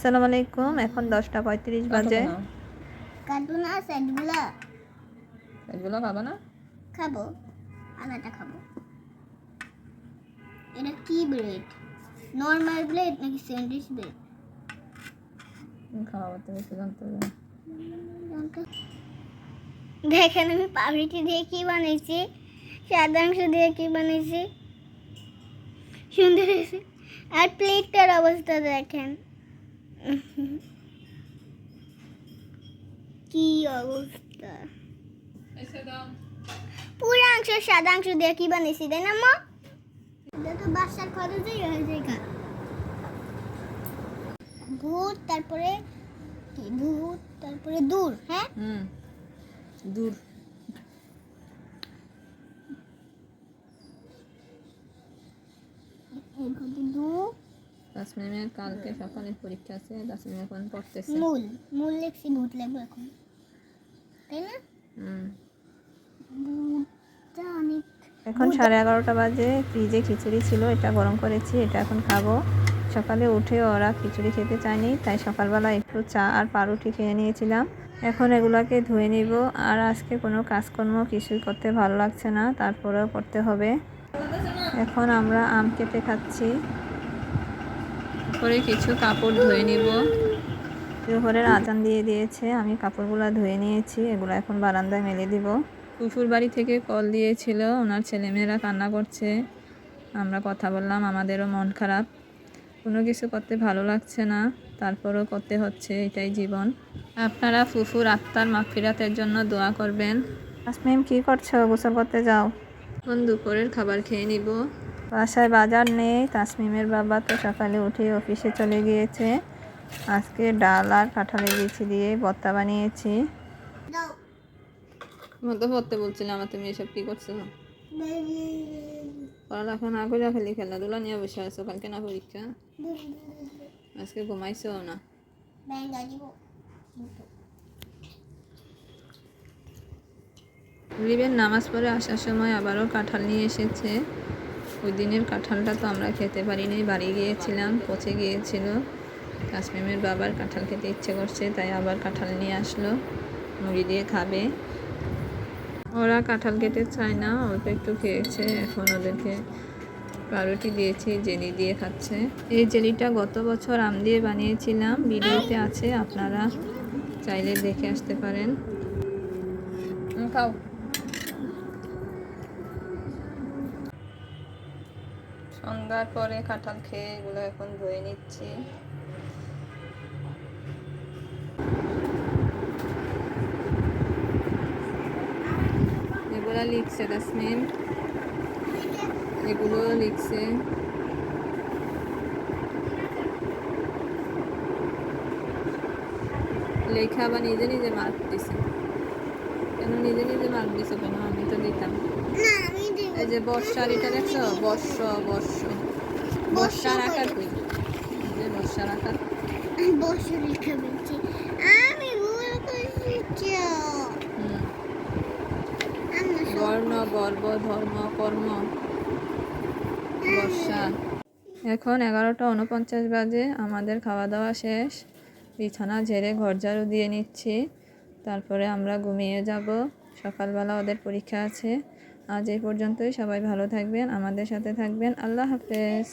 আসসালামু আলাইকুম এখন দশটা পঁয়ত্রিশ বাজে। কাটবো না সেটগুলো এগুলো খাব না? খাব আলাদা খাব। এটা কি ব্রেড? নর্মাল ব্রেড নাকি স্যান্ডউইচ ব্রেড? খাওয়া তো বেশি জানতে হবে দেখেন আমি পাউরুটি দিয়ে কি বানাইছি সাদাংশ দিয়ে কি বানাইছি। সুন্দর হয়েছে। আর প্লেটটার অবস্থা দেখেন। কি অবস্থা পুরাংশ সাদাংশ দিয়ে কি বানিয়েছি তাই না মা? এটা তো বাসার খরচেই হয়ে যায় গা। ভূত তারপরে কি? ভূত তারপরে দূর হ্যাঁ? হুম দূর। দূর তাসমিমের কালকে সকালে পরীক্ষা আছে তাসমিম এখন পড়তেছে। মূল মূল লেখছি ভূত লেখবো এখন। তাই না? হুম। ভূতটা অনেক এখন সাড়ে এগারোটা বাজে ফ্রিজে খিচুড়ি ছিল এটা গরম করেছি এটা এখন খাব। সকালে উঠে ওরা খিচুড়ি খেতে চায়নি তাই সকালবেলা একটু চা আর পাউরুটি খেয়ে নিয়েছিলাম। এখন এগুলাকে ধুয়ে নিব আর আজকে কোনো কাজকর্ম কিছুই করতে ভালো লাগছে না তারপরেও করতে হবে। এখন আমরা আম কেটে খাচ্ছি। পরে কিছু কাপড় ধুয়ে নিব। জোহরের আজান দিয়ে দিয়েছে আমি কাপড়গুলো ধুয়ে নিয়েছি এগুলো এখন বারান্দায় মেলে দিব। ফুফুর বাড়ি থেকে কল দিয়েছিল ওনার ছেলেমেয়েরা কান্না করছে। আমরা কথা বললাম আমাদেরও মন খারাপ। কোনো কিছু করতে ভালো লাগছে না তারপরও করতে হচ্ছে এটাই জীবন। আপনারা ফুফুর আত্মার মাফিরাতের জন্য দোয়া করবেন। আসমিম কি করছ? গোসল করতে যাও। এখন দুপুরের খাবার খেয়ে নিব। বাসায় বাজার নেই। তাসমিমের বাবা তো সকালে উঠে অফিসে চলে গিয়েছে। আজকে ডাল আর কাঁঠালের বিচি দিয়ে ভর্তা বানিয়েছি। মতো পড়তে বলছিলাম তুমি এসব কি করছ? পড়ালেখা না করে খালি খেলাধুলা নিয়ে বসে আছো, কালকে না পরীক্ষা? আজকে ঘুমাইছো না? রিবেন নামাজ পড়ে আসার সময় আবারও কাঁঠাল নিয়ে এসেছে। ওই দিনের কাঁঠালটা তো আমরা খেতে পারিনি। বাড়ি গিয়েছিলাম, পচে গিয়েছিল। কাশ্মীমের বাবার কাঁঠাল খেতে ইচ্ছে করছে, তাই আবার কাঁঠাল নিয়ে আসলো। মুড়ি দিয়ে খাবে। ওরা কাঁঠাল খেতে চায় না, অল্প একটু খেয়েছে। এখন ওদেরকে পাউরুটি দিয়েছি, জেলি দিয়ে খাচ্ছে। এই জেলিটা গত বছর আম দিয়ে বানিয়েছিলাম। ভিডিওতে আছে, আপনারা চাইলে দেখে আসতে পারেন। খাও। সন্ধ্যার পরে কাঁঠাল খেয়ে এগুলো এখন ধুয়ে নিচ্ছি। এগুলো লিখছে তাসমিন এগুলো লিখছে। লেখা বা নিজে নিজে মার্ক দিছে। কেন নিজে নিজে মার্ক দিছে কেন? আমি তো দিতাম এই যে বর্ষার এটা দেখছ? বর্ষ বর্ষ। বর্ষার আকার কই? যে বর্ষার আকার। বসে লিখে বলছি আমি ভুল করেছি বর্ণ বর্ব ধর্ম কর্ম। বর্ষা। এখন এগারোটা উনপঞ্চাশ বাজে আমাদের খাওয়া দাওয়া শেষ। বিছানা ঝেড়ে ঘর ঝাড়ু দিয়ে নিচ্ছি। তারপরে আমরা ঘুমিয়ে যাব। সকালবেলা ওদের পরীক্ষা আছে। আজ এই পর্যন্তই। সবাই ভালো থাকবেন আমাদের সাথে থাকবেন। আল্লাহ হাফেজ।